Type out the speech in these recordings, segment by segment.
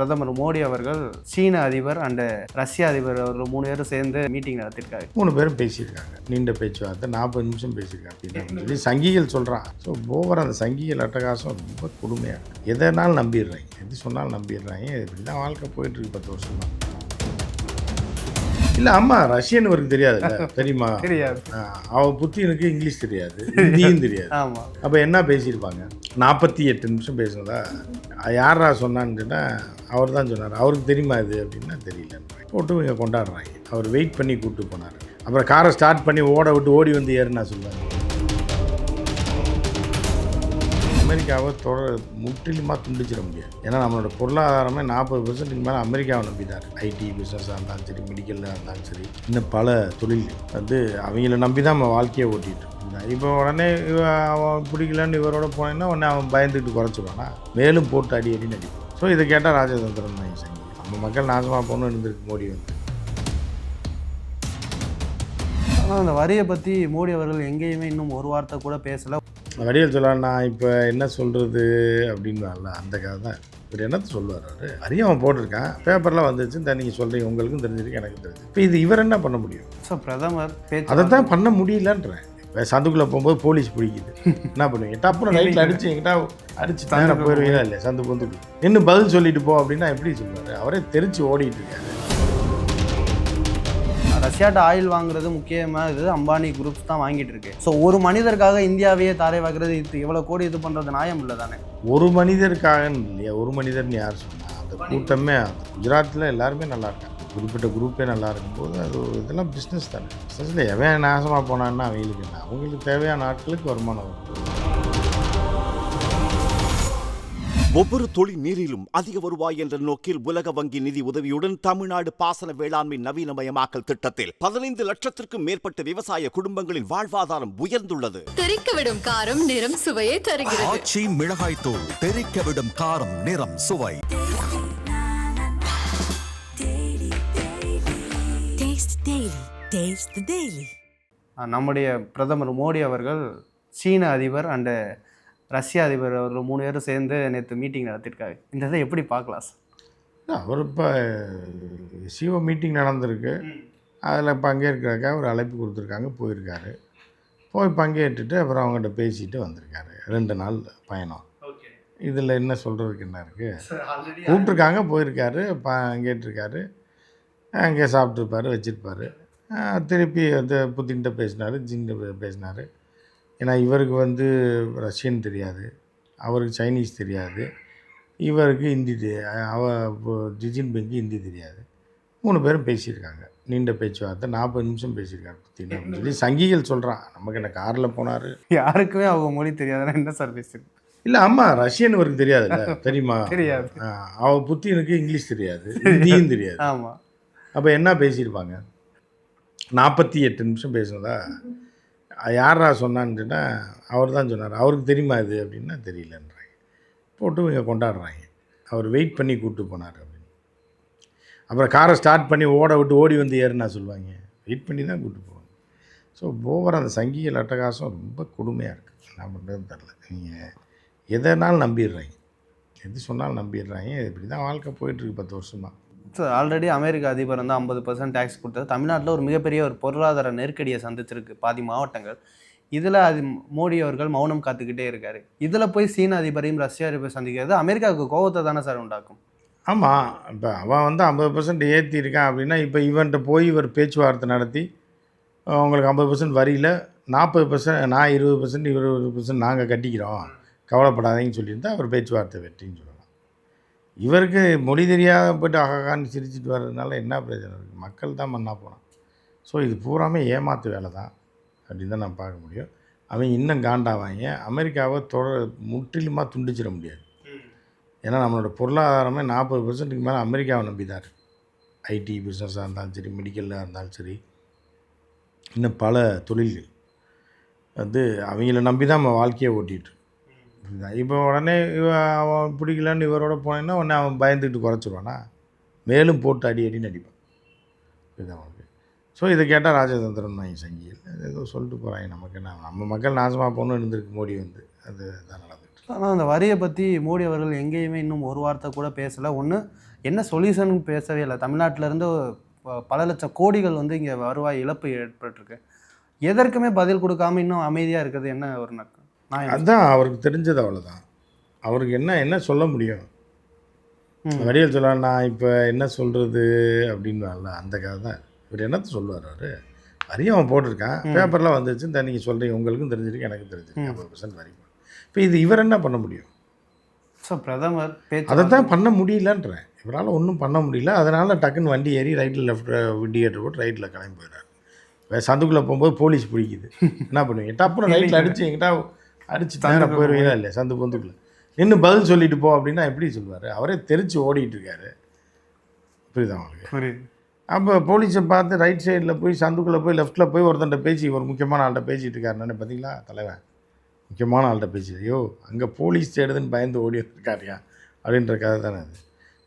பிரதமர் மோடி அவர்கள் சீன அதிபர் அண்ட் ரஷ்ய அதிபர் அவர்கள் மூணு பேரும் சேர்ந்து மீட்டிங் நடத்திருக்காரு மூணு பேரும் பேசியிருக்காங்க. நீண்ட பேச்சுவார்த்தை நாற்பது நிமிஷம் பேசியிருக்காங்க அப்படின்னு சொல்லி சங்கிகள் சொல்கிறான் ஸோ ஓவர் அந்த சங்கிகள் அட்டகாசம் ரொம்ப கொடுமையாக எதனால் நம்பிடுறாங்க. எது சொன்னாலும் நம்பிடுறாங்க. இப்படி தான் வாழ்க்கை போயிட்டுருக்கு பத்து வருஷமாக இல்லை அம்மா ரஷ்யன் இவருக்கு தெரியாதுல்ல தெரியுமா? தெரியாது. ஆ, அவ புத்தினுக்கு இங்கிலீஷ் தெரியாது ஹிந்தியும் தெரியாது. ஆமா. அப்போ என்ன பேசியிருப்பாங்க? நாற்பத்தி எட்டு நிமிஷம் பேசுனதா யாரா சொன்னான்னு அவர் தான் சொன்னார். அவருக்கு தெரியுமா இது அப்படின்னா தெரியல. போட்டு இங்கே கொண்டாடுறாங்க. அவர் வெயிட் பண்ணி கூப்பிட்டு போனார். அப்புறம் காரை ஸ்டார்ட் பண்ணி ஓட விட்டு ஓடி வந்து ஏறுனா சொல்லுவாங்க அமெரிக்காவை தொட முற்றிலுமாக துண்டிச்சிட முடியாது. ஏன்னா நம்மளோட பொருளாதாரமே நாற்பது பர்சன்ட்டுக்கு மேலே அமெரிக்காவை நம்பி தான் ஐடி பிஸ்னஸாக இருந்தாலும் சரி மெடிக்கலில் இருந்தாலும் சரி இன்னும் பல தொழில் வந்து அவங்கள நம்பி தான் நம்ம வாழ்க்கையை ஓட்டிகிட்டு இப்போ உடனே அவன் பிடிக்கலன்னு இவரோட போனேன்னா உடனே அவன் பயந்துட்டு குறைச்சிடுவானா மேலும் போட்டு அடி அடி நடிப்பான் ஸோ இதை கேட்டால் ராஜதந்திரம் தான் செஞ்சு நம்ம மக்கள் நாசமாக போகணும் இருந்திருக்கு மோடி வந்து. ஆனால் அந்த வரியை பற்றி மோடி அவர்கள் எங்கேயுமே இன்னும் ஒரு வார்த்தை கூட பேசலை. வடிவேல் சொல்ல நான் இப்போ என்ன சொல்கிறது அப்படின்னு அந்த கதை தான். இவர் என்னத்த சொல்லுவார் அவர்? அவன் போட்டிருக்கான். பேப்பரில் வந்துச்சு தான் நீங்கள் சொல்கிறீங்க உங்களுக்கும் தெரிஞ்சிருக்கு எனக்கு தெரிஞ்சு இப்போ இது இவர் என்ன பண்ண முடியும்? ஸோ பிரதமர் அதை தான் பண்ண முடியலன்றேன். இப்போ சந்துக்குள்ளே போகும்போது போலீஸ் பிடிக்குது. என்ன பண்ணுவீங்க? டப்புனு நைட்டில் அடிச்சு எங்கிட்ட அடிச்சு நேரம் போயிடுவீங்களா இல்லையா? சந்து பொந்துக்கு. இன்னும் பதில் சொல்லிட்டு போ அப்படின்னா எப்படி சொல்லுவார் அவரே தெரிச்சு ஓடிட்டு இருக்காரு. ரஷ்யாட்ட ஆயில் வாங்குறது முக்கியமாக இது அம்பானி குரூப்ஸ் தான் வாங்கிட்டு இருக்கு. ஸோ ஒரு மனிதருக்காக இந்தியாவையே தாரை வாக்குறது இது இவ்வளோ கோடி இது பண்ணுறது நியாயம் இல்லை தானே? ஒரு மனிதருக்காக இல்லையா? ஒரு மனிதர்னு யார் சொன்னா? அந்த கூட்டமே குஜராத்தில் எல்லாருமே நல்லா இருக்காங்க. குறிப்பிட்ட குரூப்பே நல்லா இருக்கும்போது அது இதெல்லாம் பிஸ்னஸ் தானே. பிஸ்னஸில் எவன் நாசமாக போனான்னா அவங்களுக்கு என்ன? அவங்களுக்கு தேவையான ஆட்களுக்கு வருமானம் வரும். ஒவ்வொரு தொழில் நீரிலும் அதிக வருவாய் என்ற நோக்கில் உலக வங்கி நிதி உதவியுடன் தமிழ்நாடு பாசன வேளாண்மை நவீனமயமாக்கல் திட்டத்தில் பதினைந்து லட்சத்திற்கும் மேற்பட்ட விவசாய குடும்பங்களின் வாழ்வாதாரம் உயர்ந்துள்ளது தெறிக்கவிடும் காரம் நிறம் சுவையை தருகிறது ஆச்சி மிளகாய் தூள் தெறிக்க விடும் காரம் நிறம் சுவை Taste the Daily. Taste the Daily. அஹ் நம்முடைய பிரதமர் மோடி அவர்கள் சீன அதிபர் அண்டு ரஷ்ய அதிபர் ஒரு மூணு பேரும் சேர்ந்து நேற்று மீட்டிங் நடத்திருக்காங்க இந்த இதை எப்படி பார்க்கலாம் சார் அவர் இப்போ சிஓ மீட்டிங் நடந்திருக்கு. அதில் பங்கேற்கிறதுக்காக ஒரு அழைப்பு கொடுத்துருக்காங்க போயிருக்காரு. போய் பங்கேற்றுட்டு அப்புறம் அவங்ககிட்ட பேசிட்டு வந்திருக்காரு. ரெண்டு நாள் பயணம். இதில் என்ன சொல்கிறதுக்கு என்ன இருக்குது கூப்பிட்ருக்காங்க போயிருக்காரு பங்கேற்றிருக்காரு. அங்கே சாப்பிட்ருப்பாரு வச்சுருப்பாரு. திருப்பி வந்து புத்தின்கிட்ட பேசினார் ஜின்கிட்ட பேசினார். ஏன்னா இவருக்கு வந்து ரஷ்யன் தெரியாது அவருக்கு சைனீஸ் தெரியாது இவருக்கு ஹிந்தி அவ ஜிஜின் பிங்க்கு ஹிந்தி தெரியாது. மூணு பேரும் பேசியிருக்காங்க. நீண்ட பேச்சுவார்த்தை நாற்பது நிமிஷம் பேசியிருக்காரு புத்தின் அப்படின்னு சொல்லி சங்கிகள் சொல்கிறான் நமக்கு என்ன காரில் போனார்? யாருக்குமே அவங்க மொழி தெரியாதுன்னா என்ன சார் பேசுறது இல்லை ஆமா ரஷ்யன் இவருக்கு தெரியாதுல்ல தெரியுமா? தெரியாது. அவ புத்தினுக்கு இங்கிலீஷ் தெரியாது ஹிந்தியும் தெரியாது. ஆமாம் அப்போ என்ன பேசியிருப்பாங்க? நாற்பத்தி எட்டு நிமிஷம் பேசுனதா? யாரா சொன்னான்னு அவர் தான் சொன்னார். அவருக்கு தெரியுமா இது அப்படின்னா? தெரியலன்றாங்க. போட்டு இங்கே கொண்டாடுறாங்க. அவர் வெயிட் பண்ணி கூப்பிட்டு போனார் அப்படின்னு. அப்புறம் காரை ஸ்டார்ட் பண்ணி ஓட விட்டு ஓடி வந்து ஏறுனா சொல்லுவாங்க. வெயிட் பண்ணி தான் கூப்பிட்டு போவாங்க. ஸோ போகிற அந்த சங்கிகள் அட்டகாசம் ரொம்ப கொடுமையாக இருக்குது என்ன பண்ணுறதுன்னு தெரில. நீங்கள் எதனாலும் நம்பிடுறாங்க. எது சொன்னாலும் நம்பிடுறாங்க. இப்படி தான் வாழ்க்கை போயிட்டுருக்கு பத்து வருஷமாக ஆல்ரெடி அமெரிக்க அதிபர் வந்து ஐம்பது பர்சன்ட் டேக்ஸ் கொடுத்தது. தமிழ்நாட்டில் ஒரு மிகப்பெரிய ஒரு பொருளாதார நெருக்கடியை சந்திச்சிருக்கு பாதி மாவட்டங்கள். இதில் அது மோடி அவர்கள் மௌனம் காத்துக்கிட்டே இருக்கார். இதில் போய் சீன அதிபரையும் ரஷ்ய அதிபர் சந்திக்கிறது அமெரிக்காவுக்கு கோவத்தை தானே சார் உண்டாக்கும்? ஆமாம் இப்போ அவன் வந்து ஐம்பது பர்சன்ட் ஏற்றிருக்கான் அப்படின்னா இப்போ இவன்ட்டு போய் இவர் பேச்சுவார்த்தை நடத்தி உங்களுக்கு ஐம்பது பர்சன்ட் வரியில் நாற்பது பர்சன்ட் நான் இருபது பர்சன்ட் இருபது பர்சன்ட் நாங்கள் கட்டிக்கிறோம். கவலைப்படாதீங்கன்னு சொல்லியிருந்தா அவர் பேச்சுவார்த்தை வெற்றின்னு சொல்லலாம் இவருக்கு மொழி தெரியாத போய்ட்டு அககான்னு சிரிச்சிட்டு வர்றதுனால என்ன பிரச்சனை இருக்குது மக்கள் தான் மண்ணா போனான். ஸோ இது பூராமே ஏமாத்து வேலை தான் அப்படின்னு தான் நான் பார்க்க முடியும். அவன் இன்னும் காண்டாவாங்க அமெரிக்காவை தொட முற்றிலுமாக துண்டிச்சிட முடியாது. ஏன்னா நம்மளோட பொருளாதாரமே நாற்பது பர்சன்ட்டுக்கு மேலே அமெரிக்காவை நம்பி தான் இருக்கு. ஐடி பிஸ்னஸாக இருந்தாலும் சரி மெடிக்கலில் இருந்தாலும் சரி இன்னும் பல தொழில்கள். வந்து அவங்கள நம்பி தான் நம்ம வாழ்க்கையை ஓட்டிகிட்டு இப்போ உடனே இவன் அவன் பிடிக்கலன்னு இவரோட போனேன்னா உடனே அவன் பயந்துட்டு குறைச்சிருவானா? மேலும் போட்டு அடி அடி நடிப்பான் இதுதான் அவனுக்கு ஸோ இதை கேட்டால் ராஜதந்திரம் தான் சங்கியில் ஏதோ சொல்லிட்டு போகிறாங்க நமக்கு என்ன நம்ம மக்கள் நாசமாக போகணும் இருந்திருக்கு மோடி வந்து. அது தான் நடந்துட்டு ஆனால் அந்த வரியை பற்றி மோடி அவர்கள் எங்கேயுமே இன்னும் ஒரு வார்த்தை கூட பேசலை. ஒன்று என்ன சொல்யூஷன் பேசவே இல்லை. தமிழ்நாட்டிலேருந்து பல லட்சம் கோடிகள் வந்து இங்கே வருவாய் இழப்பு ஏற்பட்டிருக்கு. எதற்குமே பதில் கொடுக்காம இன்னும் அமைதியாக இருக்கிறது என்ன ஒரு நக்கம் அதுதான் அவருக்கு தெரிஞ்சது அவ்வளோதான் அவருக்கு என்ன என்ன சொல்ல முடியும். வடிவேல் சொல்ல நான் இப்போ என்ன சொல்கிறது அப்படின்னு அந்த கதை தான். இவர் என்னத்த சொல்லுவார் அவர்? வரியும் அவன் போட்டிருக்கான். பேப்பரில் வந்துச்சு இந்த நீங்கள் சொல்கிறீங்க உங்களுக்கும் தெரிஞ்சிருக்கு எனக்கும் தெரிஞ்சிருக்கு. ஐம்பது பர்சன்ட் வரி இப்போ இது இவர் என்ன பண்ண முடியும்? ஸோ பிரதமர் அதை தான் பண்ண முடியலன்றேன். இவரால் ஒன்றும் பண்ண முடியல. அதனால் டக்குன்னு வண்டி ஏறி ரைட்டில் லெஃப்ட் இண்டிகேட்டர் போட்டு ரைட்டில் கிளம்பி போயிடுறாரு. சந்துக்குள்ளே போகும்போது போலீஸ் பிடிக்குது. என்ன பண்ணுவீங்க? டப்புனு ரைட்டில் அடிச்சு எங்கிட்ட அடிச்சு நேரம் போயிடுவீங்களா இல்லையா? சந்து பொந்துக்குள்ள. நின்று பதில் சொல்லிட்டு போ அப்படின்னா எப்படி சொல்லுவார் அவரே தெரிச்சு ஓடிட்டு இருக்காரு புரியுதா அவங்களுக்கு புரியுது. அப்போ போலீஸை பார்த்து ரைட் சைடில் போய் சந்துக்குள்ளே போய் லெஃப்ட்டில் போய் ஒருத்தன்ட்ட பேசி ஒரு முக்கியமான ஆள்கிட்ட பேசிட்டு இருக்காருன்னு பார்த்தீங்களா தலைவன். முக்கியமான ஆள்கிட்ட பேசி ஐயோ அங்கே போலீஸ் தேடுதுன்னு பயந்து ஓடி வந்திருக்காருயா? அப்படின்ற கதை தானே அது.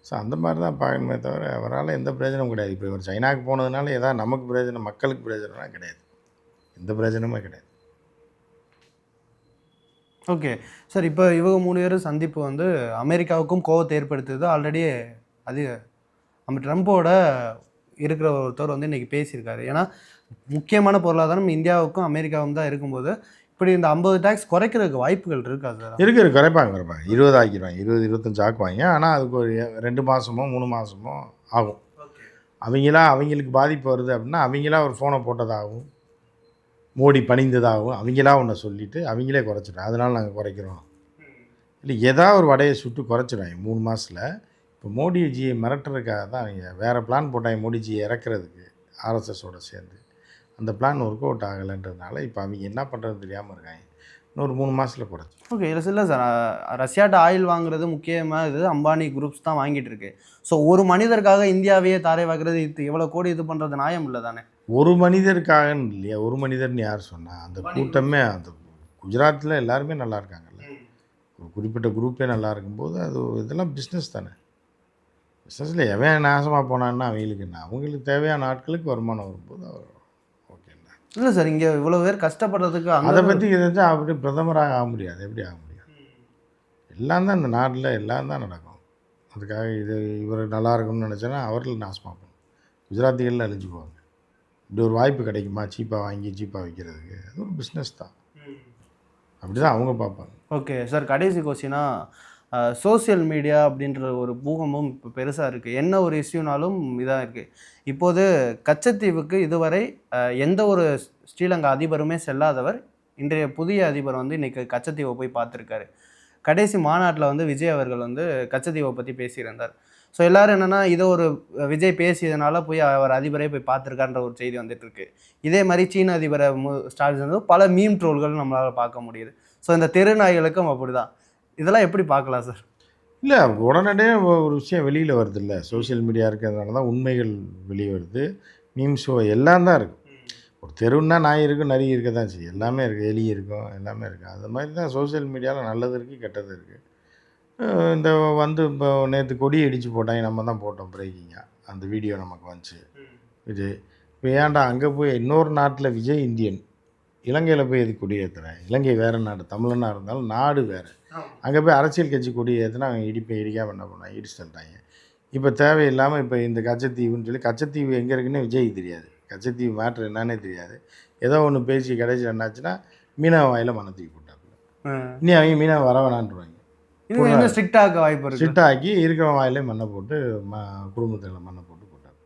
ஸோ அந்த மாதிரி தான் பார்க்கணுமே தவிர அவரால் எந்த பிரயோஜனமும் கிடையாது. இப்போ இவர் சைனாக்கு போனதுனால ஏதாவது நமக்கு பிரயோஜனம் மக்களுக்கு பிரயோஜனம்னா கிடையாது. எந்த பிரயோஜனமே கிடையாது. ஓகே. சார் இப்போ இவங்க மூணு பேரும் சந்திப்பு வந்து அமெரிக்காவுக்கும் கோவத்தை ஏற்படுத்துது ஆல்ரெடி அது நம்ம ட்ரம்ப்போட இருக்கிற ஒருத்தர் வந்து இன்னைக்கு பேசியிருக்காரு. ஏன்னா முக்கியமான பொருளாதாரம் இந்தியாவுக்கும் அமெரிக்காவும் தான் இருக்கும்போது இப்படி இந்த ஐம்பது டேக்ஸ் குறைக்கிறதுக்கு வாய்ப்புகள் இருக்கா சார் இருக்கு இருக்கு. குறைப்பாங்க குறைப்பாங்க இருபது ஆக்கிடுவாங்க. இருபது இருபத்தஞ்சு ஆக்குவாங்க. ஆனால் அதுக்கு ஒரு ரெண்டு மாதமோ மூணு மாதமோ ஆகும். அவங்களா அவங்களுக்கு பாதிப்பு வருது அப்படின்னா அவங்களா ஒரு ஃபோனை போட்டதாகவும் மோடி பணிந்ததாகவும் அவங்களா ஒன்று சொல்லிவிட்டு அவங்களே குறைச்சிடும். அதனால் நாங்கள் குறைக்கிறோம். இல்லை ஏதாவது ஒரு வடையை சுட்டு குறைச்சிடுவாங்க மூணு மாதத்தில் இப்போ மோடிஜியை மிரட்டுறதுக்காக தான் அவங்க வேறு பிளான் போட்டாங்க மோடிஜியை இறக்குறதுக்கு ஆர்எஸ்எஸோடு சேர்ந்து. அந்த பிளான் ஒர்க் அவுட் ஆகலைன்றதுனால இப்போ அவங்க என்ன பண்ணுறதுன்னு தெரியாமல் இருக்காங்க. இன்னொரு மூணு மாதத்தில் குறைச்சி ஓகே இல்லை இல்லை சார் ரஷ்யாட்ட ஆயில் வாங்குறது முக்கியமாக இது அம்பானி குரூப்ஸ் தான் வாங்கிட்டு இருக்கு. ஸோ ஒரு மனிதருக்காக இந்தியாவையே தாரை வாக்குறது இது எவ்வளோ கோடி இது பண்ணுறது நியாயம் இல்லை தானே? ஒரு மனிதருக்காகன்னு இல்லையா? ஒரு மனிதர்னு யார் சொன்னா அந்த கூட்டமே அந்த குஜராத்தில் எல்லாருமே நல்லா இருக்காங்கல்ல. ஒரு குறிப்பிட்ட குரூப்பே நல்லா இருக்கும்போது அது இதெல்லாம் பிஸ்னஸ் தானே. பிஸ்னஸில் எவன் நாசமாக போனான்னா அவங்களுக்கு என்ன? அவங்களுக்கு தேவையான ஆட்களுக்கு வருமானம் வரும்போது அவர் ஓகேண்ணா இல்லை சார் இங்கே இவ்வளோ பேர் கஷ்டப்படுறதுக்கு அதை பற்றி தெரிஞ்சால் அப்படி பிரதமராக ஆக முடியாது. எப்படி ஆக முடியும்? எல்லாம் தான் இந்த நாட்டில் எல்லாம் தான் நடக்கும். அதுக்காக இது இவர் நல்லா இருக்கும்னு நினச்சேன்னா அவர்கள் நாசமாக போகணும். குஜராத்திகளில் அழிஞ்சு போவாங்க. இப்படி ஒரு வாய்ப்பு கிடைக்குமா? சீப்பாக வாங்கி சீப்பாக விற்கிறதுக்கு அது ஒரு பிஸ்னஸ் தான். அப்படி தான் அவங்க பார்ப்பாங்க. Okay sir. கடைசி கோஷினா சோஷியல் மீடியா அப்படின்ற ஒரு பூகமும் இப்போ பெருசாக இருக்குது என்ன ஒரு இஷ்யூனாலும் இதாக இருக்குது இப்போது கச்சத்தீவுக்கு இதுவரை எந்த ஒரு ஸ்ரீலங்கா அதிபருமே செல்லாதவர். இன்றைய புதிய அதிபர் வந்து இன்றைக்கி கச்சத்தீவை போய் பார்த்துருக்காரு. கடைசி மாநாட்டில் வந்து விஜய் அவர்கள் வந்து கச்சத்தீவை பற்றி பேசியிருந்தார். ஸோ எல்லோரும் என்னென்னா இதை ஒரு விஜய் பேசியதுனால போய் அவர் அதிபரே போய் பார்த்துருக்கான்ற ஒரு செய்தி வந்துட்டுருக்கு. இதே மாதிரி சீன அதிபரை மு ஸ்டாலின் வந்து பல மீம் ட்ரோல்கள் நம்மளால் பார்க்க முடியுது. ஸோ இந்த தெருநாய்களுக்கும் அப்படிதான். இதெல்லாம் எப்படி பார்க்கலாம் சார்? இல்லை உடனடியாக ஒரு விஷயம் வெளியில் வருது இல்லை சோஷியல் மீடியா இருக்கிறதுனால தான் உண்மைகள் வெளியே வருது. மீம் ஷோ எல்லாம் தான் இருக்குது ஒரு தெருன்னா நாய் இருக்கும் நரி இருக்க தான் செய்யும். எல்லாமே இருக்குது எலி இருக்கும் எல்லாமே இருக்குது அது மாதிரி தான் சோஷியல் மீடியாவில் நல்லது இருக்குது கெட்டது இருக்குது இந்த வந்து இப்போ நேற்று கொடி அடித்து போட்டாங்க நம்ம தான் போட்டோம் பிரேக்கிங்காக அந்த வீடியோ நமக்கு வந்துச்சு. விஜய் இப்போ ஏன்டா அங்கே போய் இன்னொரு நாட்டில் விஜய் இந்தியன் இலங்கையில் போய் எது கொடி ஏற்றுறேன் இலங்கை வேறு நாடு தமிழனாக இருந்தாலும் நாடு வேறு. அங்கே போய் அரசியல் கட்சி கொடி ஏற்றினா அவங்க இடிப்பை இடிக்காமல் என்ன பண்ணாங்க இடிச்சு தள்ளிட்டாங்க இப்போ தேவையில்லாமல் இப்போ இந்த கச்சத்தீவுன்னு சொல்லி கச்சத்தீவு எங்கே இருக்குன்னு விஜய்க்கு தெரியாது. கச்சத்தீவு மேட்ரு என்னன்னே தெரியாது. ஏதோ ஒன்று பேசி கடைசி என்னாச்சுன்னா மீனவ வாயில் மண்ணை தூக்கி போட்டாப்புல. இனி அவங்க மீனவ வர வேணான்றுவாங்க என்ன ஸ்ட்ரிக்டாக வாய்ப்பு இருக்கு? சிட்டாக்கி இருக்கிற வாயிலே மண்ணை போட்டு ம குடும்பத்தில் மண்ணை போட்டு போட்டாங்க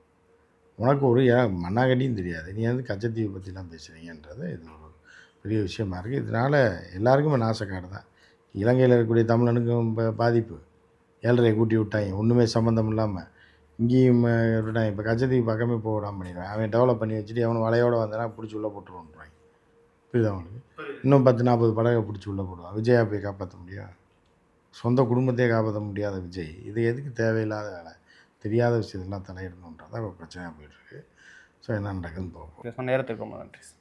உனக்கு ஒரு ஏ- மண்ணாங்கட்டியும் தெரியாது. நீ வந்து கச்சத்தீவை பற்றிலாம் பேசுகிறீங்கன்றது இது ஒரு பெரிய விஷயமா இருக்குது இதனால் எல்லாருக்குமே நாசக்காடு தான். இலங்கையில் இருக்கக்கூடிய தமிழனுக்கும் பாதிப்பு. ஏழரை கூட்டி விட்டாங்க. ஒன்றுமே சம்மந்தம் இல்லாமல் இங்கேயும் விட்டாங்க இப்போ கச்சத்தீவு பக்கமே போக விடாம பண்ணிடுவான். அவன் டெவலப் பண்ணி வச்சுட்டு அவன் வலையோட வந்தானா பிடிச்சி உள்ளே போட்டுருவான்றாங்க. புரியுதா அவனுக்கு இன்னும் பத்து நாற்பது படகை பிடிச்சி உள்ளே போடுவான். விஜயா போய் காப்பாற்ற முடியும் சொந்த குடும்பத்தையே காப்பாற்ற முடியாத விஜய். இது எதுக்கு தேவையில்லாத வேலை? தெரியாத விஷயத்தெல்லாம் தலையிடணுன்றதான் இப்போ பிரச்சனையாக போயிட்டுருக்கு. ஸோ என்ன நடக்குதுன்னு போகும் நேரத்துக்கு ரொம்ப நன்றி.